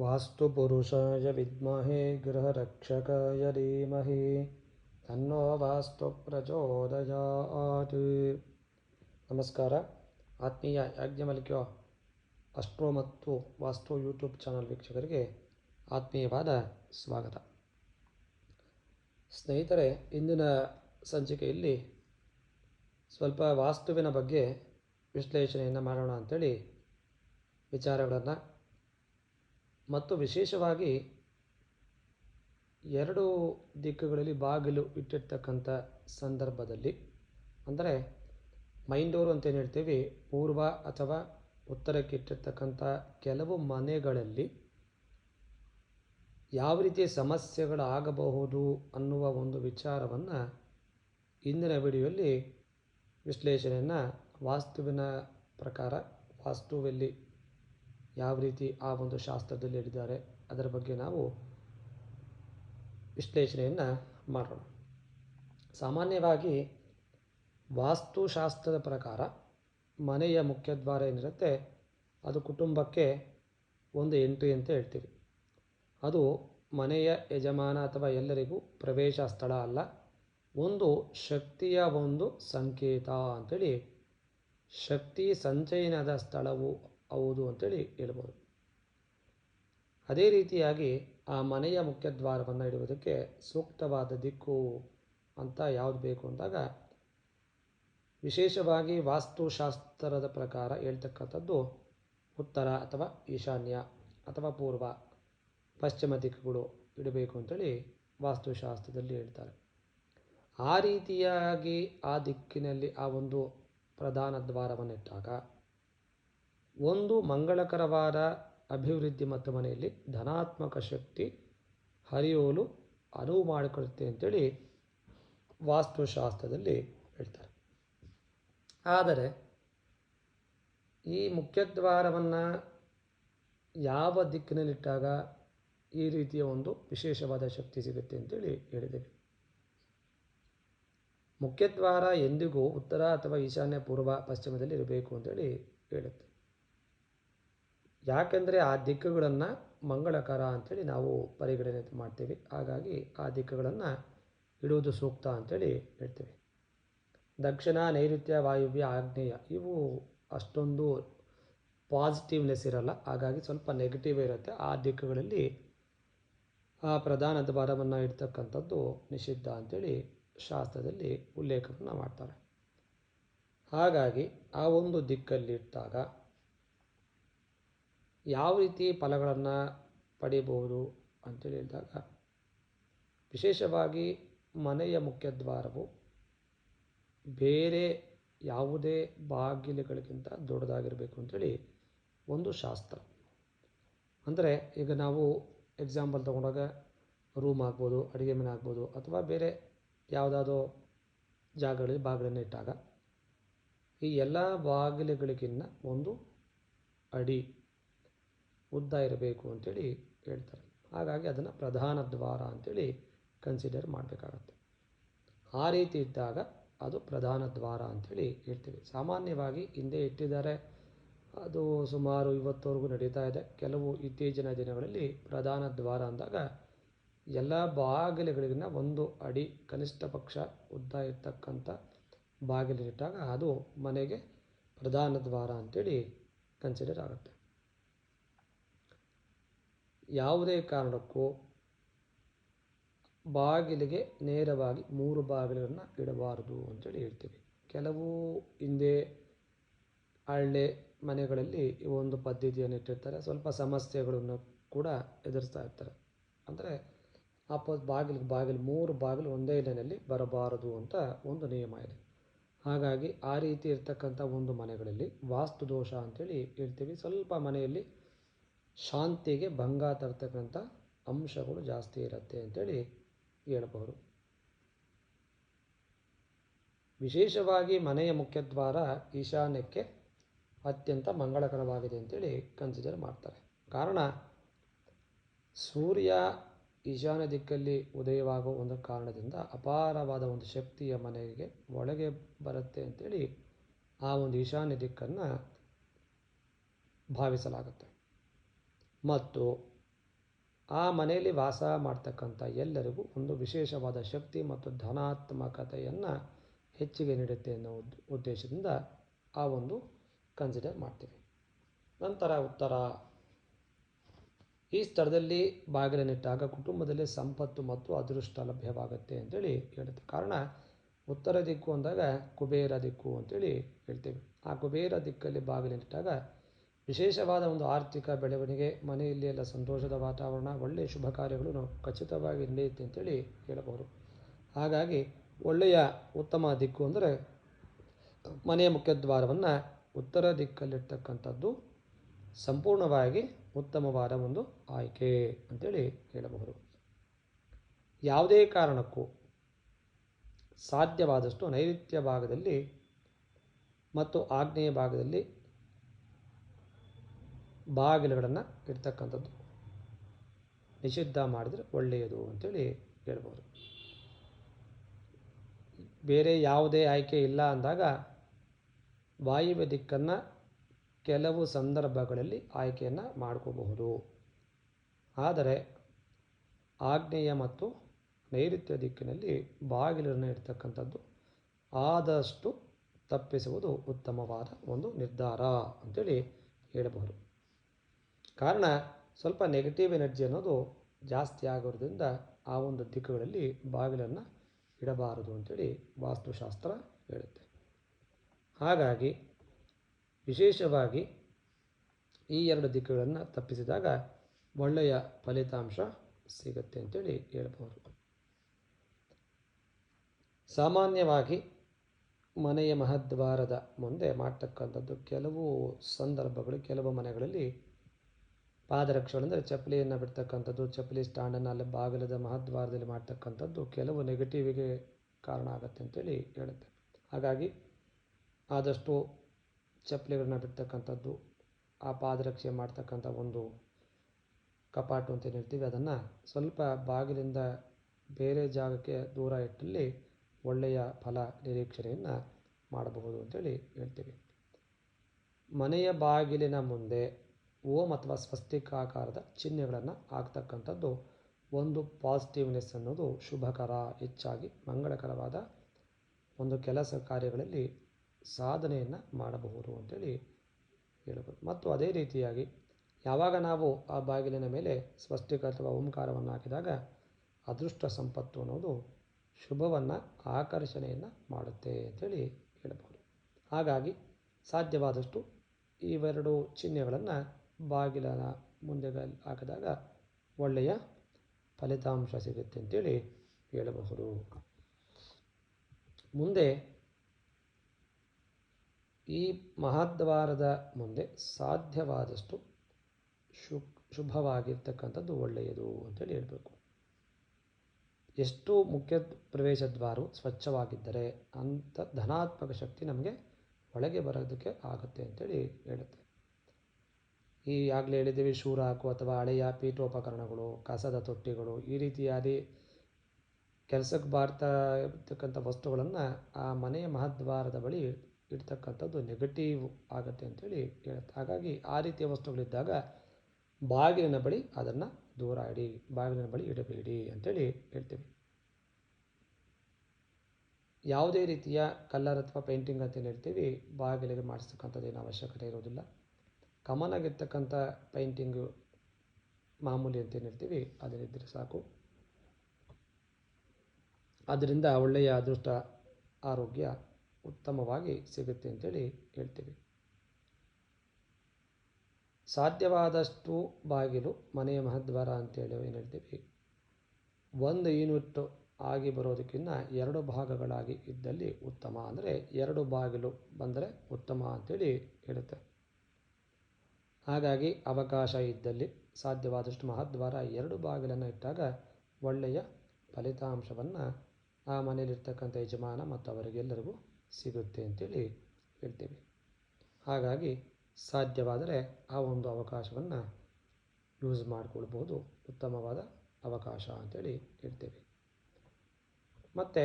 ವಾಸ್ತು ಪುರುಷಾಯ ವಿದ್ಮಹೇ ಗೃಹರಕ್ಷಕಾಯ ಧೀಮಹಿ ತನ್ನೋ ವಾಸ್ತು ಪ್ರಚೋದಯಾತ್ ನಮಸ್ಕಾರ ಆತ್ಮೀಯ ಯಾಜ್ಞಮಲಿಕ್ಯ ಅಸ್ಟ್ರೋ ಮತ್ತು ವಾಸ್ತು ಯೂಟ್ಯೂಬ್ ಚಾನಲ್ ವೀಕ್ಷಕರಿಗೆ ಆತ್ಮೀಯವಾದ ಸ್ವಾಗತ. ಸ್ನೇಹಿತರೆ, ಇಂದಿನ ಸಂಚಿಕೆಯಲ್ಲಿ ಸ್ವಲ್ಪ ವಾಸ್ತುವಿನ ಬಗ್ಗೆ ವಿಶ್ಲೇಷಣೆಯನ್ನು ಮಾಡೋಣ ಅಂಥೇಳಿ ವಿಚಾರಗಳನ್ನು ಮತ್ತು ವಿಶೇಷವಾಗಿ ಎರಡು ದಿಕ್ಕುಗಳಲ್ಲಿ ಬಾಗಿಲು ಇಟ್ಟಿರ್ತಕ್ಕಂಥ ಸಂದರ್ಭದಲ್ಲಿ, ಅಂದರೆ ಮೈನ್ ಅಂತ ಏನು ಹೇಳ್ತೀವಿ, ಪೂರ್ವ ಅಥವಾ ಉತ್ತರಕ್ಕೆ ಇಟ್ಟಿರ್ತಕ್ಕಂಥ ಕೆಲವು ಮನೆಗಳಲ್ಲಿ ಯಾವ ರೀತಿಯ ಸಮಸ್ಯೆಗಳಾಗಬಹುದು ಅನ್ನುವ ಒಂದು ವಿಚಾರವನ್ನು ಇಂದಿನ ವಿಡಿಯೋಲ್ಲಿ ವಿಶ್ಲೇಷಣೆಯನ್ನು ವಾಸ್ತುವಿನ ಪ್ರಕಾರ, ವಾಸ್ತುವಲ್ಲಿ ಯಾವ ರೀತಿ ಆ ಒಂದು ಶಾಸ್ತ್ರದಲ್ಲಿ ಹೇಳಿದ್ದಾರೆ, ಅದರ ಬಗ್ಗೆ ನಾವು ವಿಶ್ಲೇಷಣೆಯನ್ನು ಮಾಡೋಣ. ಸಾಮಾನ್ಯವಾಗಿ ವಾಸ್ತುಶಾಸ್ತ್ರದ ಪ್ರಕಾರ ಮನೆಯ ಮುಖ್ಯದ್ವಾರ ಏನಿರುತ್ತೆ, ಅದು ಕುಟುಂಬಕ್ಕೆ ಒಂದು ಎಂಟ್ರಿ ಅಂತ ಹೇಳ್ತೀವಿ. ಅದು ಮನೆಯ ಯಜಮಾನ ಅಥವಾ ಎಲ್ಲರಿಗೂ ಪ್ರವೇಶ ಸ್ಥಳ ಅಲ್ಲ, ಒಂದು ಶಕ್ತಿಯ ಒಂದು ಸಂಕೇತ ಅಂಥೇಳಿ ಶಕ್ತಿ ಸಂಚಯನದ ಸ್ಥಳವು ಹೌದು ಅಂತೇಳಿ ಹೇಳ್ಬೋದು. ಅದೇ ರೀತಿಯಾಗಿ ಆ ಮನೆಯ ಮುಖ್ಯದ್ವಾರವನ್ನು ಇಡುವುದಕ್ಕೆ ಸೂಕ್ತವಾದ ದಿಕ್ಕು ಅಂತ ಯಾವುದು ಬೇಕು ಅಂದಾಗ ವಿಶೇಷವಾಗಿ ವಾಸ್ತುಶಾಸ್ತ್ರದ ಪ್ರಕಾರ ಹೇಳ್ತಕ್ಕಂಥದ್ದು ಉತ್ತರ ಅಥವಾ ಈಶಾನ್ಯ ಅಥವಾ ಪೂರ್ವ, ಪಶ್ಚಿಮ ದಿಕ್ಕುಗಳು ಇಡಬೇಕು ಅಂತೇಳಿ ವಾಸ್ತುಶಾಸ್ತ್ರದಲ್ಲಿ ಹೇಳ್ತಾರೆ. ಆ ರೀತಿಯಾಗಿ ಆ ದಿಕ್ಕಿನಲ್ಲಿ ಆ ಒಂದು ಪ್ರಧಾನ ದ್ವಾರವನ್ನಿಟ್ಟಾಗ ಒಂದು ಮಂಗಳಕರವಾದ ಅಭಿವೃದ್ಧಿ ಮತ್ತು ಮನೆಯಲ್ಲಿ ಧನಾತ್ಮಕ ಶಕ್ತಿ, ಹರಿಯೋಲು ಅನುವು ಮಾಡಿಕೊಡುತ್ತೆ ಅಂತೇಳಿ ವಾಸ್ತುಶಾಸ್ತ್ರದಲ್ಲಿ ಹೇಳ್ತಾರೆ. ಆದರೆ ಈ ಮುಖ್ಯದ್ವಾರವನ್ನು ಯಾವ ದಿಕ್ಕಿನಲ್ಲಿಟ್ಟಾಗ ಈ ರೀತಿಯ ಒಂದು ವಿಶೇಷವಾದ ಶಕ್ತಿ ಸಿಗುತ್ತೆ ಅಂತೇಳಿ ಹೇಳಿದ್ದೇವೆ. ಮುಖ್ಯದ್ವಾರ ಎಂದಿಗೂ ಉತ್ತರ ಅಥವಾ ಈಶಾನ್ಯ ಪೂರ್ವ ಪಶ್ಚಿಮದಲ್ಲಿ ಇರಬೇಕು ಅಂತೇಳಿ ಹೇಳುತ್ತೆ. ಯಾಕೆಂದರೆ ಆ ದಿಕ್ಕುಗಳನ್ನು ಮಂಗಳಕರ ಅಂಥೇಳಿ ನಾವು ಪರಿಗಣನೆ ಮಾಡ್ತೀವಿ. ಹಾಗಾಗಿ ಆ ದಿಕ್ಕುಗಳನ್ನು ಇಡುವುದು ಸೂಕ್ತ ಅಂಥೇಳಿ ಹೇಳ್ತೀವಿ. ದಕ್ಷಿಣ ನೈಋತ್ಯ ವಾಯುವ್ಯ ಆಗ್ನೇಯ ಇವು ಅಷ್ಟೊಂದು ಪಾಸಿಟಿವ್ನೆಸ್ ಇರಲ್ಲ. ಹಾಗಾಗಿ ಸ್ವಲ್ಪ ನೆಗೆಟಿವ್ ಇರುತ್ತೆ. ಆ ದಿಕ್ಕುಗಳಲ್ಲಿ ಆ ಪ್ರಧಾನ ದ್ವಾರವನ್ನು ಇಡ್ತಕ್ಕಂಥದ್ದು ನಿಷಿದ್ಧ ಅಂಥೇಳಿ ಶಾಸ್ತ್ರದಲ್ಲಿ ಉಲ್ಲೇಖವನ್ನು ಮಾಡ್ತಾರೆ. ಹಾಗಾಗಿ ಆ ಒಂದು ದಿಕ್ಕಲ್ಲಿ ಇಟ್ಟಾಗ ಯಾವ ರೀತಿ ಫಲಗಳನ್ನು ಪಡೆಯಬಹುದು ಅಂತೇಳಿ ಹೇಳಿದಾಗ, ವಿಶೇಷವಾಗಿ ಮನೆಯ ಮುಖ್ಯದ್ವಾರವು ಬೇರೆ ಯಾವುದೇ ಬಾಗಿಲುಗಳಿಗಿಂತ ದೊಡ್ಡದಾಗಿರಬೇಕು ಅಂಥೇಳಿ ಒಂದು ಶಾಸ್ತ್ರ. ಅಂದರೆ ಈಗ ನಾವು ಎಕ್ಸಾಂಪಲ್ ತೊಗೊಂಡಾಗ ರೂಮ್ ಆಗ್ಬೋದು, ಅಡುಗೆ ಮನೆ ಆಗ್ಬೋದು, ಅಥವಾ ಬೇರೆ ಯಾವುದಾದ್ರೂ ಜಾಗಗಳಲ್ಲಿ ಬಾಗಿಲನ್ನು ಇಟ್ಟಾಗ ಈ ಎಲ್ಲ ಬಾಗಿಲುಗಳಿಗಿನ್ನ ಒಂದು ಅಡಿ ಉದ್ದ ಇರಬೇಕು ಅಂತೇಳಿ ಹೇಳ್ತಾರೆ. ಹಾಗಾಗಿ ಅದನ್ನು ಪ್ರಧಾನ ದ್ವಾರ ಅಂತೇಳಿ ಕನ್ಸಿಡರ್ ಮಾಡಬೇಕಾಗತ್ತೆ. ಆ ರೀತಿ ಇದ್ದಾಗ ಅದು ಪ್ರಧಾನ ದ್ವಾರ ಅಂಥೇಳಿ ಹೇಳ್ತೀವಿ. ಸಾಮಾನ್ಯವಾಗಿ ಹಿಂದೆ ಇಟ್ಟಿದ್ದಾರೆ. ಅದು ಸುಮಾರು ಇವತ್ತವರೆಗೂ ನಡೀತಾ ಇದೆ. ಕೆಲವು ಇತ್ತೀಚಿನ ದಿನಗಳಲ್ಲಿ ಪ್ರಧಾನ ದ್ವಾರ ಅಂದಾಗ ಎಲ್ಲ ಬಾಗಿಲುಗಳಿಗಿನ ಒಂದು ಅಡಿ ಕನಿಷ್ಠ ಪಕ್ಷ ಉದ್ದ ಇರ್ತಕ್ಕಂಥ ಬಾಗಿಲಿಟ್ಟಾಗ ಅದು ಮನೆಗೆ ಪ್ರಧಾನ ದ್ವಾರ ಅಂಥೇಳಿ ಕನ್ಸಿಡರ್ ಆಗುತ್ತೆ. ಯಾವುದೇ ಕಾರಣಕ್ಕೂ ಬಾಗಿಲಿಗೆ ನೇರವಾಗಿ ಮೂರು ಬಾಗಿಲನ್ನು ಇಡಬಾರದು ಅಂತೇಳಿ ಹೇಳ್ತೀವಿ. ಕೆಲವು ಹಿಂದೆ ಹಳ್ಳೆ ಮನೆಗಳಲ್ಲಿ ಈ ಒಂದು ಪದ್ಧತಿಯನ್ನು ಇಟ್ಟಿರ್ತಾರೆ. ಸ್ವಲ್ಪ ಸಮಸ್ಯೆಗಳನ್ನು ಕೂಡ ಎದುರಿಸ್ತಾ ಇರ್ತಾರೆ. ಅಂದರೆ ಅಪ್ಪ ಬಾಗಿಲಿಗೆ ಬಾಗಿಲು, ಮೂರು ಬಾಗಿಲು ಒಂದೇ ಲೈನಲ್ಲಿ ಬರಬಾರದು ಅಂತ ಒಂದು ನಿಯಮ ಇದೆ. ಹಾಗಾಗಿ ಆ ರೀತಿ ಇರ್ತಕ್ಕಂಥ ಒಂದು ಮನೆಗಳಲ್ಲಿ ವಾಸ್ತು ದೋಷ ಅಂತೇಳಿ ಹೇಳ್ತೀವಿ. ಸ್ವಲ್ಪ ಮನೆಯಲ್ಲಿ ಶಾಂತಿಗೆ ಭಂಗ ತರ್ತಕ್ಕಂಥ ಅಂಶಗಳು ಜಾಸ್ತಿ ಇರುತ್ತೆ ಅಂತೇಳಿ ಹೇಳಬಹುದು. ವಿಶೇಷವಾಗಿ ಮನೆಯ ಮುಖ್ಯದ್ವಾರ ಈಶಾನ್ಯಕ್ಕೆ ಅತ್ಯಂತ ಮಂಗಳಕರವಾಗಿದೆ ಅಂತೇಳಿ ಕನ್ಸಿಡರ್ ಮಾಡ್ತಾರೆ. ಕಾರಣ, ಸೂರ್ಯ ಈಶಾನ್ಯ ದಿಕ್ಕಲ್ಲಿ ಉದಯವಾಗುವ ಒಂದು ಕಾರಣದಿಂದ ಅಪಾರವಾದ ಒಂದು ಶಕ್ತಿಯ ಮನೆಗೆ ಒಳಗೆ ಬರುತ್ತೆ ಅಂತೇಳಿ ಆ ಒಂದು ಈಶಾನ್ಯ ದಿಕ್ಕನ್ನು ಭಾವಿಸಲಾಗುತ್ತೆ. ಮತ್ತು ಆ ಮನೆಯಲ್ಲಿ ವಾಸ ಮಾಡ್ತಕ್ಕಂಥ ಎಲ್ಲರಿಗೂ ಒಂದು ವಿಶೇಷವಾದ ಶಕ್ತಿ ಮತ್ತು ಧನಾತ್ಮಕತೆಯನ್ನು ಹೆಚ್ಚಿಗೆ ನೀಡುತ್ತೆ ಅನ್ನೋ ಉದ್- ಉದ್ದೇಶದಿಂದ ಆ ಒಂದು ಕನ್ಸಿಡರ್ ಮಾಡ್ತೀವಿ. ನಂತರ ಉತ್ತರ. ಈ ಸ್ಥಳದಲ್ಲಿ ಬಾಗಿಲನ್ನಿಟ್ಟಾಗ ಕುಟುಂಬದಲ್ಲಿ ಸಂಪತ್ತು ಮತ್ತು ಅದೃಷ್ಟ ಲಭ್ಯವಾಗುತ್ತೆ ಅಂತೇಳಿ ಹೇಳುತ್ತೆ. ಕಾರಣ ಉತ್ತರ ದಿಕ್ಕು ಅಂದಾಗ ಕುಬೇರ ದಿಕ್ಕು ಅಂತೇಳಿ ಹೇಳ್ತೇವೆ. ಆ ಕುಬೇರ ದಿಕ್ಕಲ್ಲಿ ಬಾಗಿಲನ್ನಿಟ್ಟಾಗ ವಿಶೇಷವಾದ ಒಂದು ಆರ್ಥಿಕ ಬೆಳವಣಿಗೆ, ಮನೆಯಲ್ಲಿ ಎಲ್ಲ ಸಂತೋಷದ ವಾತಾವರಣ, ಒಳ್ಳೆಯ ಶುಭ ಕಾರ್ಯಗಳು ನಾವು ಖಚಿತವಾಗಿ ನಡೆಯುತ್ತೆ ಅಂತೇಳಿ ಹೇಳಬಹುದು. ಹಾಗಾಗಿ ಒಳ್ಳೆಯ ಉತ್ತಮ ದಿಕ್ಕು ಅಂದರೆ ಮನೆಯ ಮುಖ್ಯದ್ವಾರವನ್ನು ಉತ್ತರ ದಿಕ್ಕಲ್ಲಿರ್ತಕ್ಕಂಥದ್ದು ಸಂಪೂರ್ಣವಾಗಿ ಉತ್ತಮವಾದ ಒಂದು ಆಯ್ಕೆ ಅಂತೇಳಿ ಹೇಳಬಹುದು. ಯಾವುದೇ ಕಾರಣಕ್ಕೂ ಸಾಧ್ಯವಾದಷ್ಟು ನೈಋತ್ಯ ಭಾಗದಲ್ಲಿ ಮತ್ತು ಆಗ್ನೇಯ ಭಾಗದಲ್ಲಿ ಬಾಗಿಲುಗಳನ್ನು ಇಡ್ತಕ್ಕಂಥದ್ದು. ನಿಷಿದ್ಧ ಮಾಡಿದರೆ ಒಳ್ಳೆಯದು ಅಂತೇಳಿ ಹೇಳ್ಬೋದು. ಬೇರೆ ಯಾವುದೇ ಆಯ್ಕೆ ಇಲ್ಲ ಅಂದಾಗ ವಾಯುವ್ಯ ದಿಕ್ಕನ್ನು ಕೆಲವು ಸಂದರ್ಭಗಳಲ್ಲಿ ಆಯ್ಕೆಯನ್ನು ಮಾಡ್ಕೋಬಹುದು. ಆದರೆ ಆಗ್ನೇಯ ಮತ್ತು ನೈಋತ್ಯ ದಿಕ್ಕಿನಲ್ಲಿ ಬಾಗಿಲನ್ನು ಇಡ್ತಕ್ಕಂಥದ್ದು ಆದಷ್ಟು ತಪ್ಪಿಸುವುದು ಉತ್ತಮವಾದ ಒಂದು ನಿರ್ಧಾರ ಅಂತೇಳಿ ಹೇಳಬಹುದು ಕಾರಣ ಸ್ವಲ್ಪ ನೆಗೆಟಿವ್ ಎನರ್ಜಿ ಅನ್ನೋದು ಜಾಸ್ತಿ ಆಗೋದ್ರಿಂದ ಆ ಒಂದು ದಿಕ್ಕುಗಳಲ್ಲಿ ಬಾಗಿಲನ್ನು ಇಡಬಾರದು ಅಂತೇಳಿ ವಾಸ್ತುಶಾಸ್ತ್ರ ಹೇಳುತ್ತೆ. ಹಾಗಾಗಿ ವಿಶೇಷವಾಗಿ ಈ ಎರಡು ದಿಕ್ಕುಗಳನ್ನು ತಪ್ಪಿಸಿದಾಗ ಒಳ್ಳೆಯ ಫಲಿತಾಂಶ ಸಿಗುತ್ತೆ ಅಂತೇಳಿ ಹೇಳ್ಬೋದು. ಸಾಮಾನ್ಯವಾಗಿ ಮನೆಯ ಮಹದ್ವಾರದ ಮುಂದೆ ಮಾಡ್ತಕ್ಕಂಥದ್ದು ಕೆಲವು ಸಂದರ್ಭಗಳು, ಕೆಲವು ಮನೆಗಳಲ್ಲಿ ಪಾದರಕ್ಷೆಗಳಂದರೆ ಚಪ್ಪಲಿಯನ್ನು ಬಿಡ್ತಕ್ಕಂಥದ್ದು, ಚಪ್ಪಲಿ ಸ್ಟ್ಯಾಂಡನ್ನು ಅಲ್ಲಿ ಬಾಗಿಲದ ಮಹದ್ವಾರದಲ್ಲಿ ಮಾಡ್ತಕ್ಕಂಥದ್ದು ಕೆಲವು ನೆಗೆಟಿವಿಗೆ ಕಾರಣ ಆಗುತ್ತೆ ಅಂತೇಳಿ ಹೇಳುತ್ತೆ. ಹಾಗಾಗಿ ಆದಷ್ಟು ಚಪ್ಪಲಿಗಳನ್ನ ಬಿಡ್ತಕ್ಕಂಥದ್ದು, ಆ ಪಾದರಕ್ಷೆ ಮಾಡ್ತಕ್ಕಂಥ ಒಂದು ಕಪಾಟು ಅಂತ ಹೇಳ್ತೀವಿ, ಅದನ್ನು ಸ್ವಲ್ಪ ಬಾಗಿಲಿಂದ ಬೇರೆ ಜಾಗಕ್ಕೆ ದೂರ ಇಟ್ಟಲ್ಲಿ ಒಳ್ಳೆಯ ಫಲ ನಿರೀಕ್ಷಣೆಯನ್ನು ಮಾಡಬಹುದು ಅಂತೇಳಿ ಹೇಳ್ತೀವಿ. ಮನೆಯ ಬಾಗಿಲಿನ ಮುಂದೆ ಓಂ ಅಥವಾ ಸ್ವಸ್ತಿಕಾಕಾರದ ಚಿಹ್ನೆಗಳನ್ನು ಹಾಕ್ತಕ್ಕಂಥದ್ದು ಒಂದು ಪಾಸಿಟಿವ್ನೆಸ್ ಅನ್ನೋದು ಶುಭಕರ, ಹೆಚ್ಚಾಗಿ ಮಂಗಳಕರವಾದ ಒಂದು ಕೆಲಸ ಕಾರ್ಯಗಳಲ್ಲಿ ಸಾಧನೆಯನ್ನು ಮಾಡಬಹುದು ಅಂತೇಳಿ ಹೇಳಬಹುದು ಮತ್ತು ಅದೇ ರೀತಿಯಾಗಿ ಯಾವಾಗ ನಾವು ಆ ಬಾಗಿಲಿನ ಮೇಲೆ ಸ್ವಸ್ತಿಕ ಅಥವಾ ಓಂಕಾರವನ್ನು ಹಾಕಿದಾಗ ಅದೃಷ್ಟ ಸಂಪತ್ತು ಅನ್ನೋದು ಶುಭವನ್ನು, ಆಕರ್ಷಣೆಯನ್ನು ಮಾಡುತ್ತೆ ಅಂತೇಳಿ ಹೇಳಬಹುದು ಹಾಗಾಗಿ ಸಾಧ್ಯವಾದಷ್ಟು ಇವೆರಡು ಚಿಹ್ನೆಗಳನ್ನು ಬಾಗಿಲನ ಮುಂದೆ ಹಾಕಿದಾಗ ಒಳ್ಳೆಯ ಫಲಿತಾಂಶ ಸಿಗುತ್ತೆ ಅಂತೇಳಿ ಹೇಳಬಹುದು. ಮುಂದೆ ಈ ಮಹಾದ್ವಾರದ ಮುಂದೆ ಸಾಧ್ಯವಾದಷ್ಟು ಶು ಶುಭವಾಗಿರ್ತಕ್ಕಂಥದ್ದು ಒಳ್ಳೆಯದು ಅಂತೇಳಿ ಹೇಳಬೇಕು. ಎಷ್ಟು ಮುಖ್ಯ ಪ್ರವೇಶ ದ್ವಾರವು ಸ್ವಚ್ಛವಾಗಿದ್ದರೆ ಅಂಥ ಧನಾತ್ಮಕ ಶಕ್ತಿ ನಮಗೆ ಒಳಗೆ ಬರೋದಕ್ಕೆ ಆಗುತ್ತೆ ಅಂತೇಳಿ ಹೇಳುತ್ತೆ. ಈ ಆಗಲೇ ಹೇಳಿದ್ದೀವಿ ಶೂರಾಕು ಅಥವಾ ಹಳೆಯ ಪೀಠೋಪಕರಣಗಳು, ಕಸದ ತೊಟ್ಟಿಗಳು, ಈ ರೀತಿಯಾದಿ ಕೆಲಸಕ್ಕೆ ಬಾರ್ತಾ ಇರ್ತಕ್ಕಂಥ ವಸ್ತುಗಳನ್ನು ಆ ಮನೆಯ ಮಹದ್ವಾರದ ಬಳಿ ಇಡ್ತಕ್ಕಂಥದ್ದು ನೆಗೆಟಿವ್ ಆಗುತ್ತೆ ಅಂತೇಳಿ ಹೇಳುತ್ತೆ. ಹಾಗಾಗಿ ಆ ರೀತಿಯ ವಸ್ತುಗಳಿದ್ದಾಗ ಬಾಗಿಲಿನ ಬಳಿ ಅದನ್ನು ದೂರ ಇಡಿ, ಬಾಗಿಲಿನ ಬಳಿ ಇಡಬೇಡಿ ಅಂತೇಳಿ ಹೇಳ್ತೀವಿ. ಯಾವುದೇ ರೀತಿಯ ಕಲ್ಲರ್ ಅಥವಾ ಪೇಂಟಿಂಗ್ ಅಂತ ಏನು ಹೇಳ್ತೀವಿ, ಬಾಗಿಲಿಗೆ ಮಾಡಿಸ್ತಕ್ಕಂಥದ್ದೇನು ಅವಶ್ಯಕತೆ ಇರೋದಿಲ್ಲ ಕಾಮನ್ ಆಗಿರ್ತಕ್ಕಂಥ ಪೇಂಟಿಂಗು ಮಾಮೂಲಿ ಅಂತ ಏನಿರ್ತೀವಿ ಹೇಳ್ತೀವಿ ಅದನ್ನಿದ್ದರೆ ಸಾಕು. ಅದರಿಂದ ಒಳ್ಳೆಯ ಅದೃಷ್ಟ, ಆರೋಗ್ಯ ಉತ್ತಮವಾಗಿ ಸಿಗುತ್ತೆ ಅಂತೇಳಿ ಹೇಳ್ತೀವಿ. ಸಾಧ್ಯವಾದಷ್ಟು ಬಾಗಿಲು, ಮನೆಯ ಮಹದ್ವಾರ ಅಂತೇಳಿ ಏನು ಹೇಳ್ತೀವಿ, ಒಂದು ಯೂನಿಟ್ ಆಗಿ ಬರೋದಕ್ಕಿಂತ ಎರಡು ಭಾಗಗಳಾಗಿ ಇದ್ದಲ್ಲಿ ಉತ್ತಮ. ಅಂದರೆ ಎರಡು ಬಾಗಿಲು ಬಂದರೆ ಉತ್ತಮ ಅಂತೇಳಿ ಹೇಳುತ್ತೆ. ಹಾಗಾಗಿ ಅವಕಾಶ ಇದ್ದಲ್ಲಿ ಸಾಧ್ಯವಾದಷ್ಟು ಮಹಾದ್ವಾರ ಎರಡು ಬಾಗಿಲನ್ನು ಇಟ್ಟಾಗ ಒಳ್ಳೆಯ ಫಲಿತಾಂಶವನ್ನು ಆ ಮನೆಯಲ್ಲಿರ್ತಕ್ಕಂಥ ಯಜಮಾನ ಮತ್ತು ಅವರಿಗೆಲ್ಲರಿಗೂ ಸಿಗುತ್ತೆ ಅಂತೇಳಿ ಹೇಳ್ತೀವಿ. ಹಾಗಾಗಿ ಸಾಧ್ಯವಾದರೆ ಆ ಒಂದು ಅವಕಾಶವನ್ನು ಯೂಸ್ ಮಾಡಿಕೊಳ್ಬೋದು. ಉತ್ತಮವಾದ ಅವಕಾಶ ಅಂತೇಳಿ ಹೇಳ್ತೀವಿ. ಮತ್ತು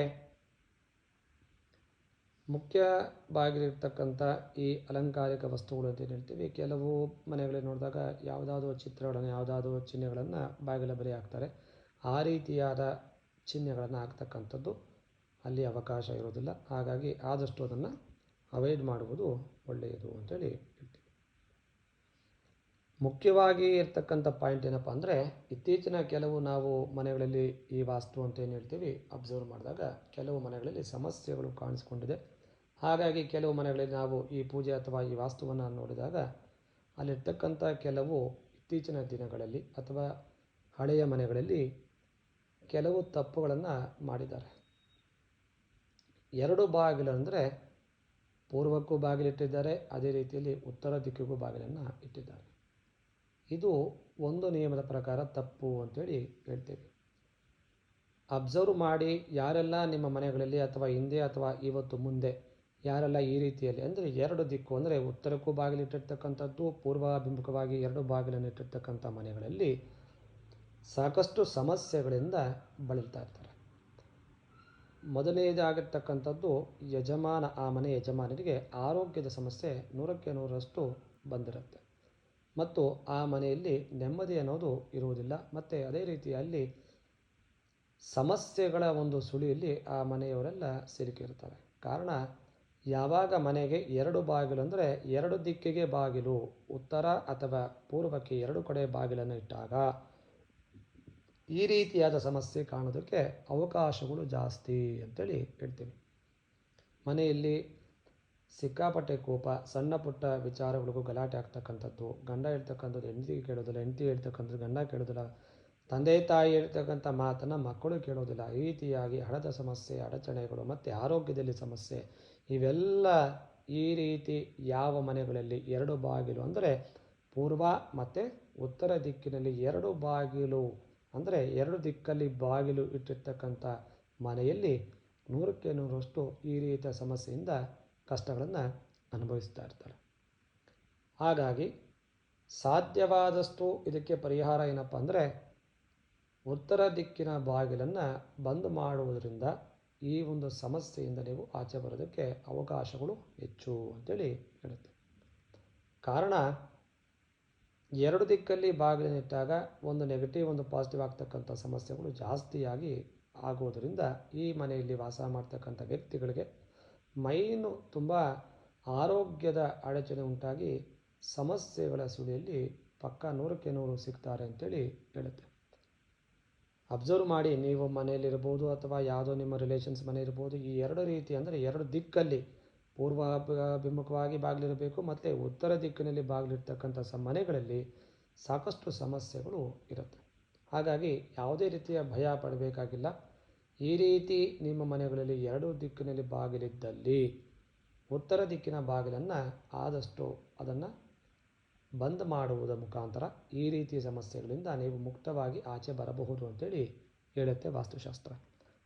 ಮುಖ್ಯ ಬಾಗಿಲಿರ್ತಕ್ಕಂಥ ಈ ಅಲಂಕಾರಿಕ ವಸ್ತುಗಳು ಅಂತ ಹೇಳ್ತೀವಿ, ಕೆಲವು ಮನೆಗಳಲ್ಲಿ ನೋಡಿದಾಗ ಯಾವುದಾದ್ರು ಚಿತ್ರಗಳನ್ನು ಯಾವುದಾದ್ರು ಚಿಹ್ನೆಗಳನ್ನು ಬಾಗಿಲ ಬರೀ ಹಾಕ್ತಾರೆ. ಆ ರೀತಿಯಾದ ಚಿಹ್ನೆಗಳನ್ನು ಹಾಕ್ತಕ್ಕಂಥದ್ದು ಅಲ್ಲಿ ಅವಕಾಶ ಇರೋದಿಲ್ಲ. ಹಾಗಾಗಿ ಆದಷ್ಟು ಅದನ್ನು ಅವಾಯ್ಡ್ ಮಾಡುವುದು ಒಳ್ಳೆಯದು ಅಂತೇಳಿ ಹೇಳ್ತೀವಿ. ಮುಖ್ಯವಾಗಿ ಇರ್ತಕ್ಕಂಥ ಪಾಯಿಂಟ್ ಏನಪ್ಪ ಅಂದರೆ, ಇತ್ತೀಚಿನ ಕೆಲವು ನಾವು ಮನೆಗಳಲ್ಲಿ ಈ ವಾಸ್ತು ಅಂತ ಏನು ಹೇಳ್ತೀವಿ ಅಬ್ಸರ್ವ್ ಮಾಡಿದಾಗ ಕೆಲವು ಮನೆಗಳಲ್ಲಿ ಸಮಸ್ಯೆಗಳು ಕಾಣಿಸ್ಕೊಂಡಿದೆ. ಹಾಗಾಗಿ ಕೆಲವು ಮನೆಗಳಲ್ಲಿ ನಾವು ಈ ಪೂಜೆ ಅಥವಾ ಈ ವಾಸ್ತುವನ್ನು ನೋಡಿದಾಗ ಅಲ್ಲಿರ್ತಕ್ಕಂಥ ಕೆಲವು ಇತ್ತೀಚಿನ ದಿನಗಳಲ್ಲಿ ಅಥವಾ ಹಳೆಯ ಮನೆಗಳಲ್ಲಿ ಕೆಲವು ತಪ್ಪುಗಳನ್ನು ಮಾಡಿದ್ದಾರೆ. ಎರಡು ಬಾಗಿಲು ಅಂದರೆ ಪೂರ್ವಕ್ಕೂ ಬಾಗಿಲಿಟ್ಟಿದ್ದಾರೆ, ಅದೇ ರೀತಿಯಲ್ಲಿ ಉತ್ತರ ದಿಕ್ಕಿಗೂ ಬಾಗಿಲನ್ನು ಇಟ್ಟಿದ್ದಾರೆ. ಇದು ಒಂದು ನಿಯಮದ ಪ್ರಕಾರ ತಪ್ಪು ಅಂತೇಳಿ ಹೇಳ್ತೇವೆ. ಅಬ್ಸರ್ವ್ ಮಾಡಿ ಯಾರೆಲ್ಲ ನಿಮ್ಮ ಮನೆಗಳಲ್ಲಿ ಅಥವಾ ಹಿಂದೆ ಅಥವಾ ಇವತ್ತು ಮುಂದೆ ಯಾರೆಲ್ಲ ಈ ರೀತಿಯಲ್ಲಿ ಅಂದರೆ ಎರಡು ದಿಕ್ಕು ಅಂದರೆ ಉತ್ತರಕ್ಕೂ ಬಾಗಿಲಿಟ್ಟಿರ್ತಕ್ಕಂಥದ್ದು, ಪೂರ್ವಾಭಿಮುಖವಾಗಿ ಎರಡು ಬಾಗಿಲನ್ನು ಇಟ್ಟಿರ್ತಕ್ಕಂಥ ಮನೆಗಳಲ್ಲಿ ಸಾಕಷ್ಟು ಸಮಸ್ಯೆಗಳಿಂದ ಬಳಲ್ತಾ ಇರ್ತಾರೆ. ಮೊದಲನೇದಾಗಿರ್ತಕ್ಕಂಥದ್ದು ಯಜಮಾನ, ಆ ಮನೆ ಯಜಮಾನರಿಗೆ ಆರೋಗ್ಯದ ಸಮಸ್ಯೆ ನೂರಕ್ಕೆ ನೂರರಷ್ಟು ಬಂದಿರುತ್ತೆ. ಮತ್ತು ಆ ಮನೆಯಲ್ಲಿ ನೆಮ್ಮದಿ ಅನ್ನೋದು ಇರುವುದಿಲ್ಲ. ಮತ್ತು ಅದೇ ರೀತಿಯಲ್ಲಿ ಸಮಸ್ಯೆಗಳ ಒಂದು ಸುಳಿಯಲ್ಲಿ ಆ ಮನೆಯವರೆಲ್ಲ ಸಿಲುಕಿರ್ತಾರೆ ಕಾರಣ ಯಾವಾಗ ಮನೆಗೆ ಎರಡು ಬಾಗಿಲು ಅಂದರೆ ಎರಡು ದಿಕ್ಕಿಗೆ ಬಾಗಿಲು, ಉತ್ತರ ಅಥವಾ ಪೂರ್ವಕ್ಕೆ ಎರಡು ಕಡೆ ಬಾಗಿಲನ್ನು ಇಟ್ಟಾಗ ಈ ರೀತಿಯಾದ ಸಮಸ್ಯೆ ಕಾಣೋದಕ್ಕೆ ಅವಕಾಶಗಳು ಜಾಸ್ತಿ ಅಂತೇಳಿ ಹೇಳ್ತೀವಿ ಮನೆಯಲ್ಲಿ ಸಿಕ್ಕಾಪಟ್ಟೆ ಕೋಪ, ಸಣ್ಣ ಪುಟ್ಟ ವಿಚಾರಗಳಿಗೂ ಗಲಾಟೆ ಆಗ್ತಕ್ಕಂಥದ್ದು, ಗಂಡ ಹೇಳ್ತಕ್ಕಂಥದ್ದು ಹೆಂಡತಿಗೆ ಕೇಳೋದಿಲ್ಲ, ಹೆಂಡತಿ ಹೇಳ್ತಕ್ಕಂಥದ್ದು ಗಂಡ ಕೇಳೋದಿಲ್ಲ, ತಂದೆ ತಾಯಿ ಹೇಳ್ತಕ್ಕಂಥ ಮಾತನ್ನು ಮಕ್ಕಳು ಕೇಳೋದಿಲ್ಲ, ಈ ರೀತಿಯಾಗಿ ಹಣದ ಸಮಸ್ಯೆ, ಅಡಚಣೆಗಳು ಮತ್ತು ಆರೋಗ್ಯದಲ್ಲಿ ಸಮಸ್ಯೆ ಇವೆಲ್ಲ ಈ ರೀತಿ ಯಾವ ಮನೆಗಳಲ್ಲಿ ಎರಡು ಬಾಗಿಲು ಅಂದರೆ ಪೂರ್ವ ಮತ್ತು ಉತ್ತರ ದಿಕ್ಕಿನಲ್ಲಿ ಎರಡು ಬಾಗಿಲು ಅಂದರೆ ಎರಡು ದಿಕ್ಕಲ್ಲಿ ಬಾಗಿಲು ಇಟ್ಟಿರ್ತಕ್ಕಂಥ ಮನೆಯಲ್ಲಿ ನೂರಕ್ಕೆ ನೂರಷ್ಟು ಈ ರೀತಿಯ ಸಮಸ್ಯೆಯಿಂದ ಕಷ್ಟಗಳನ್ನು ಅನುಭವಿಸ್ತಾ ಇರ್ತಾರೆ. ಹಾಗಾಗಿ ಸಾಧ್ಯವಾದಷ್ಟು ಇದಕ್ಕೆ ಪರಿಹಾರ ಏನಪ್ಪ ಅಂದರೆ ಉತ್ತರ ದಿಕ್ಕಿನ ಬಾಗಿಲನ್ನು ಬಂದ್ ಮಾಡುವುದರಿಂದ ಈ ಒಂದು ಸಮಸ್ಯೆಯಿಂದ ನೀವು ಆಚೆ ಬರೋದಕ್ಕೆ ಅವಕಾಶಗಳು ಹೆಚ್ಚು ಅಂತೇಳಿ ಹೇಳುತ್ತೆ. ಕಾರಣ, ಎರಡು ದಿಕ್ಕಲ್ಲಿ ಬಾಗಿಲಿನಿಟ್ಟಾಗ ಒಂದು ನೆಗೆಟಿವ್ ಒಂದು ಪಾಸಿಟಿವ್ ಆಗ್ತಕ್ಕಂಥ ಸಮಸ್ಯೆಗಳು ಜಾಸ್ತಿಯಾಗಿ ಆಗೋದರಿಂದ ಈ ಮನೆಯಲ್ಲಿ ವಾಸ ಮಾಡ್ತಕ್ಕಂಥ ವ್ಯಕ್ತಿಗಳಿಗೆ ಮೈನು ತುಂಬ ಆರೋಗ್ಯದ ಅಡಚಣೆ ಉಂಟಾಗಿ ಸಮಸ್ಯೆಗಳ ಸುಳಿಯಲ್ಲಿ ಪಕ್ಕ ನೂರಕ್ಕೆ ನೂರು ಸಿಗ್ತಾರೆ ಅಂತೇಳಿ ಹೇಳುತ್ತೆ. ಅಬ್ಸರ್ವ್ ಮಾಡಿ ನೀವು ಮನೆಯಲ್ಲಿರ್ಬೋದು ಅಥವಾ ಯಾವುದೋ ನಿಮ್ಮ ರಿಲೇಷನ್ಸ್ ಮನೆ ಇರ್ಬೋದು ಈ ಎರಡು ರೀತಿ ಅಂದರೆ ಎರಡು ದಿಕ್ಕಲ್ಲಿ ಪೂರ್ವ ಅಭಿಮುಖವಾಗಿ ಬಾಗಿಲಿರಬೇಕು ಮತ್ತು ಉತ್ತರ ದಿಕ್ಕಿನಲ್ಲಿ ಬಾಗಿಲಿರ್ತಕ್ಕಂಥ ಸ ಮನೆಗಳಲ್ಲಿ ಸಾಕಷ್ಟು ಸಮಸ್ಯೆಗಳು ಇರುತ್ತೆ. ಹಾಗಾಗಿ ಯಾವುದೇ ರೀತಿಯ ಭಯ ಪಡಬೇಕಾಗಿಲ್ಲ. ಈ ರೀತಿ ನಿಮ್ಮ ಮನೆಗಳಲ್ಲಿ ಎರಡು ದಿಕ್ಕಿನಲ್ಲಿ ಬಾಗಿಲಿದ್ದಲ್ಲಿ ಉತ್ತರ ದಿಕ್ಕಿನ ಬಾಗಿಲನ್ನು ಆದಷ್ಟು ಅದನ್ನು ಬಂದ್ ಮಾಡುವುದರ ಮುಖಾಂತರ ಈ ರೀತಿಯ ಸಮಸ್ಯೆಗಳಿಂದ ನೀವು ಮುಕ್ತವಾಗಿ ಆಚೆ ಬರಬಹುದು ಅಂತೇಳಿ ಹೇಳುತ್ತೆ ವಾಸ್ತುಶಾಸ್ತ್ರ.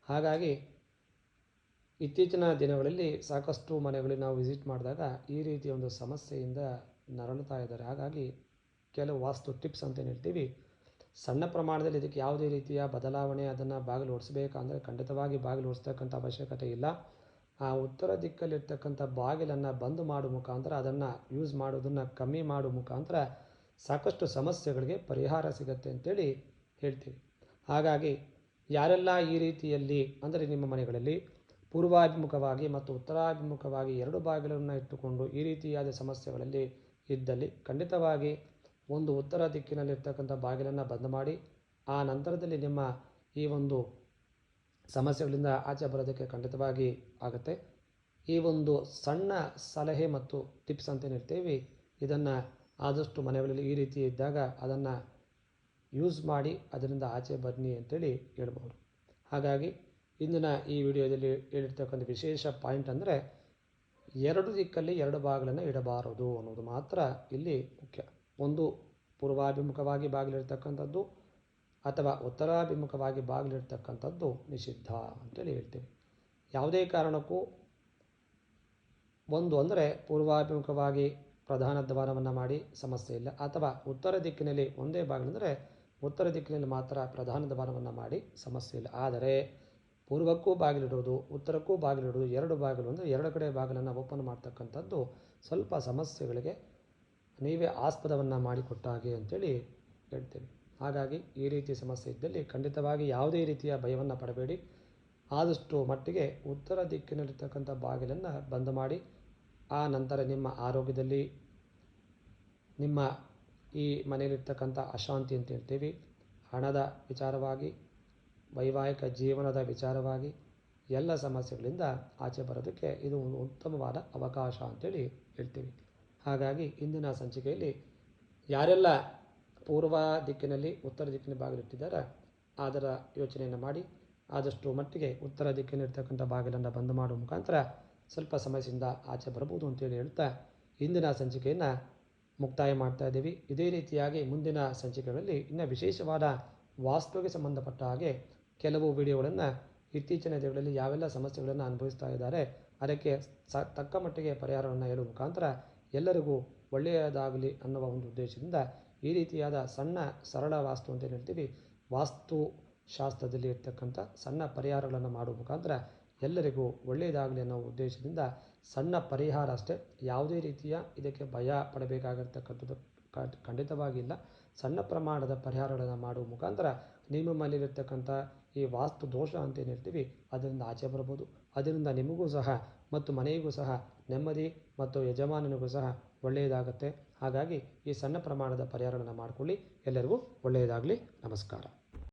ಹಾಗಾಗಿ ಇತ್ತೀಚಿನ ದಿನಗಳಲ್ಲಿ ಸಾಕಷ್ಟು ಮನೆಗಳಿಗೆ ನಾವು ವಿಸಿಟ್ ಮಾಡಿದಾಗ ಈ ರೀತಿಯ ಒಂದು ಸಮಸ್ಯೆಯಿಂದ ನರಳುತ್ತಾ ಇದ್ದಾರೆ. ಹಾಗಾಗಿ ಕೆಲವು ವಾಸ್ತು ಟಿಪ್ಸ್ ಅಂತ ಹೇಳ್ತೀವಿ. ಸಣ್ಣ ಪ್ರಮಾಣದಲ್ಲಿ ಇದಕ್ಕೆ ಯಾವುದೇ ರೀತಿಯ ಬದಲಾವಣೆ ಅದನ್ನು ಬಾಗಿಲು ಓಡಿಸ್ಬೇಕಂದ್ರೆ ಖಂಡಿತವಾಗಿ ಬಾಗಿಲು ಓಡಿಸ್ತಕ್ಕಂಥ ಅವಶ್ಯಕತೆ ಇಲ್ಲ. ಆ ಉತ್ತರ ದಿಕ್ಕಲ್ಲಿರ್ತಕ್ಕಂಥ ಬಾಗಿಲನ್ನು ಬಂದ್ ಮಾಡೋ ಮುಖಾಂತರ ಅದನ್ನು ಯೂಸ್ ಮಾಡೋದನ್ನು ಕಮ್ಮಿ ಮಾಡೋ ಮುಖಾಂತರ ಸಾಕಷ್ಟು ಸಮಸ್ಯೆಗಳಿಗೆ ಪರಿಹಾರ ಸಿಗತ್ತೆ ಅಂತೇಳಿ ಹೇಳ್ತೀವಿ. ಹಾಗಾಗಿ ಯಾರೆಲ್ಲ ಈ ರೀತಿಯಲ್ಲಿ ಅಂದರೆ ನಿಮ್ಮ ಮನೆಗಳಲ್ಲಿ ಪೂರ್ವಾಭಿಮುಖವಾಗಿ ಮತ್ತು ಉತ್ತರಾಭಿಮುಖವಾಗಿ ಎರಡು ಬಾಗಿಲನ್ನು ಇಟ್ಟುಕೊಂಡು ಈ ರೀತಿಯಾದ ಸಮಸ್ಯೆಗಳಲ್ಲಿ ಇದ್ದಲ್ಲಿ ಖಂಡಿತವಾಗಿ ಒಂದು ಉತ್ತರ ದಿಕ್ಕಿನಲ್ಲಿರ್ತಕ್ಕಂಥ ಬಾಗಿಲನ್ನು ಬಂದ್ ಮಾಡಿ, ಆ ನಂತರದಲ್ಲಿ ನಿಮ್ಮ ಈ ಒಂದು ಸಮಸ್ಯೆಗಳಿಂದ ಆಚೆ ಬರೋದಕ್ಕೆ ಖಂಡಿತವಾಗಿ ಆಗುತ್ತೆ. ಈ ಒಂದು ಸಣ್ಣ ಸಲಹೆ ಮತ್ತು ಟಿಪ್ಸ್ ಅಂತ ಹೇಳ್ತೀವಿ, ಇದನ್ನು ಆದಷ್ಟು ಮನೆಗಳಲ್ಲಿ ಈ ರೀತಿ ಇದ್ದಾಗ ಅದನ್ನು ಯೂಸ್ ಮಾಡಿ ಅದರಿಂದ ಆಚೆ ಬನ್ನಿ ಅಂತೇಳಿ ಹೇಳ್ಬೋದು ಹಾಗಾಗಿ ಇಂದಿನ ಈ ವಿಡಿಯೋದಲ್ಲಿ ಹೇಳಿರ್ತಕ್ಕಂಥ ವಿಶೇಷ ಪಾಯಿಂಟ್ ಅಂದರೆ ಎರಡು ದಿಕ್ಕಲ್ಲಿ ಎರಡು ಬಾಗಿಲನ್ನು ಇಡಬಾರದು ಅನ್ನೋದು ಮಾತ್ರ ಇಲ್ಲಿ ಮುಖ್ಯ. ಒಂದು ಪೂರ್ವಾಭಿಮುಖವಾಗಿ ಬಾಗಿಲಿರ್ತಕ್ಕಂಥದ್ದು ಅಥವಾ ಉತ್ತರಾಭಿಮುಖವಾಗಿ ಬಾಗಿಲಿರ್ತಕ್ಕಂಥದ್ದು ನಿಷಿದ್ಧ ಅಂತೇಳಿ ಹೇಳ್ತೀವಿ. ಯಾವುದೇ ಕಾರಣಕ್ಕೂ ಒಂದು ಅಂದರೆ ಪೂರ್ವಾಭಿಮುಖವಾಗಿ ಪ್ರಧಾನ ದ್ವಾರವನ್ನು ಮಾಡಿ ಸಮಸ್ಯೆ ಇಲ್ಲ. ಅಥವಾ ಉತ್ತರ ದಿಕ್ಕಿನಲ್ಲಿ ಒಂದೇ ಬಾಗಿಲಂದರೆ ಉತ್ತರ ದಿಕ್ಕಿನಲ್ಲಿ ಮಾತ್ರ ಪ್ರಧಾನ ದ್ವಾರವನ್ನು ಮಾಡಿ ಸಮಸ್ಯೆ ಇಲ್ಲ. ಆದರೆ ಪೂರ್ವಕ್ಕೂ ಬಾಗಿಲಿಡೋದು ಉತ್ತರಕ್ಕೂ ಬಾಗಿಲಿಡೋದು ಎರಡು ಬಾಗಿಲು ಅಂದರೆ ಎರಡು ಕಡೆ ಬಾಗಿಲನ್ನು ಓಪನ್ ಮಾಡ್ತಕ್ಕಂಥದ್ದು ಸ್ವಲ್ಪ ಸಮಸ್ಯೆಗಳಿಗೆ ನೀವೇ ಆಸ್ಪದವನ್ನು ಮಾಡಿಕೊಟ್ಟ ಹಾಗೆ ಅಂತೇಳಿ ಹೇಳ್ತೇವೆ ಹಾಗಾಗಿ ಈ ರೀತಿ ಸಮಸ್ಯೆ ಇದ್ದಲ್ಲಿ ಖಂಡಿತವಾಗಿ ಯಾವುದೇ ರೀತಿಯ ಭಯವನ್ನು ಪಡಬೇಡಿ. ಆದಷ್ಟು ಮಟ್ಟಿಗೆ ಉತ್ತರ ದಿಕ್ಕಿನಲ್ಲಿರ್ತಕ್ಕಂಥ ಬಾಗಿಲನ್ನು ಬಂದ್ ಮಾಡಿ. ಆ ನಂತರ ನಿಮ್ಮ ಆರೋಗ್ಯದಲ್ಲಿ ನಿಮ್ಮ ಈ ಮನೆಯಲ್ಲಿರ್ತಕ್ಕಂಥ ಅಶಾಂತಿ ಅಂತ ಹೇಳ್ತೀವಿ. ಹಣದ ವಿಚಾರವಾಗಿ, ವೈವಾಹಿಕ ಜೀವನದ ವಿಚಾರವಾಗಿ ಎಲ್ಲ ಸಮಸ್ಯೆಗಳಿಂದ ಆಚೆ ಬರೋದಕ್ಕೆ ಇದು ಒಂದು ಉತ್ತಮವಾದ ಅವಕಾಶ ಅಂತೇಳಿ ಹೇಳ್ತೀವಿ. ಹಾಗಾಗಿ ಇಂದಿನ ಸಂಚಿಕೆಯಲ್ಲಿ ಯಾರೆಲ್ಲ ಪೂರ್ವ ದಿಕ್ಕಿನಲ್ಲಿ ಉತ್ತರ ದಿಕ್ಕಿನ ಬಾಗಿಲಿಟ್ಟಿದ್ದಾರೆ. ಅದರ ಯೋಚನೆಯನ್ನು ಮಾಡಿ, ಆದಷ್ಟು ಮಟ್ಟಿಗೆ ಉತ್ತರ ದಿಕ್ಕಿನಲ್ಲಿರ್ತಕ್ಕಂಥ ಬಾಗಿಲನ್ನು ಬಂದ್ ಮಾಡುವ ಮುಖಾಂತರ ಸ್ವಲ್ಪ ಸಮಯದಿಂದ ಆಚೆ ಬರಬಹುದು ಅಂತೇಳಿ ಹೇಳ್ತಾ ಇಂದಿನ ಸಂಚಿಕೆಯನ್ನು ಮುಕ್ತಾಯ ಮಾಡ್ತಾ ಇದ್ದೀವಿ. ಇದೇ ರೀತಿಯಾಗಿ ಮುಂದಿನ ಸಂಚಿಕೆಗಳಲ್ಲಿ ಇನ್ನು ವಿಶೇಷವಾದ ವಾಸ್ತುವಿಗೆ ಸಂಬಂಧಪಟ್ಟ ಹಾಗೆ ಕೆಲವು ವಿಡಿಯೋಗಳನ್ನು ಇತ್ತೀಚಿನ ದಿನಗಳಲ್ಲಿ ಯಾವೆಲ್ಲ ಸಮಸ್ಯೆಗಳನ್ನು ಅನುಭವಿಸ್ತಾ ಇದ್ದಾರೆ, ಅದಕ್ಕೆ ಸ, ತಕ್ಕ ಮಟ್ಟಿಗೆ ಪರಿಹಾರವನ್ನು ಹೇಳುವ ಮುಖಾಂತರ ಎಲ್ಲರಿಗೂ ಒಳ್ಳೆಯದಾಗಲಿ ಅನ್ನುವ ಒಂದು ಉದ್ದೇಶದಿಂದ ಈ ರೀತಿಯಾದ ಸಣ್ಣ ಸರಳ ವಾಸ್ತು ಅಂತ ಹೇಳ್ತೀವಿ? ವಾಸ್ತು ಶಾಸ್ತ್ರದಲ್ಲಿ ಇರ್ತಕ್ಕಂಥ ಸಣ್ಣ ಪರಿಹಾರಗಳನ್ನು ಮಾಡುವ ಮುಖಾಂತರ ಎಲ್ಲರಿಗೂ ಒಳ್ಳೆಯದಾಗಲಿ ಅನ್ನೋ ಉದ್ದೇಶದಿಂದ ಸಣ್ಣ ಪರಿಹಾರ ಅಷ್ಟೇ, ಯಾವುದೇ ರೀತಿಯ ಇದಕ್ಕೆ ಭಯ ಪಡಬೇಕಾಗಿರ್ತಕ್ಕಂಥದ್ದು ಖಂಡಿತವಾಗಿಲ್ಲ. ಸಣ್ಣ ಪ್ರಮಾಣದ ಪರಿಹಾರಗಳನ್ನು ಮಾಡುವ ಮುಖಾಂತರ ನಿಮ್ಮ ಮನೆಯಲ್ಲಿರ್ತಕ್ಕಂಥ ಈ ವಾಸ್ತು ದೋಷ ಅಂತ ಹೇಳ್ತೀವಿ? ಅದರಿಂದ ಆಚೆ ಬರ್ಬೋದು ಅದರಿಂದ ನಿಮಗೂ ಸಹ ಮತ್ತು ಮನೆಗೂ ಸಹ ನೆಮ್ಮದಿ ಮತ್ತು ಯಜಮಾನನಿಗೂ ಸಹ ಒಳ್ಳೆಯದಾಗುತ್ತೆ. ಹಾಗಾಗಿ ಈ ಸಣ್ಣ ಪ್ರಮಾಣದ ಪರಿಹಾರಗಳನ್ನು ಮಾಡಿಕೊಳ್ಳಿ. ಎಲ್ಲರಿಗೂ ಒಳ್ಳೆಯದಾಗಲಿ. ನಮಸ್ಕಾರ.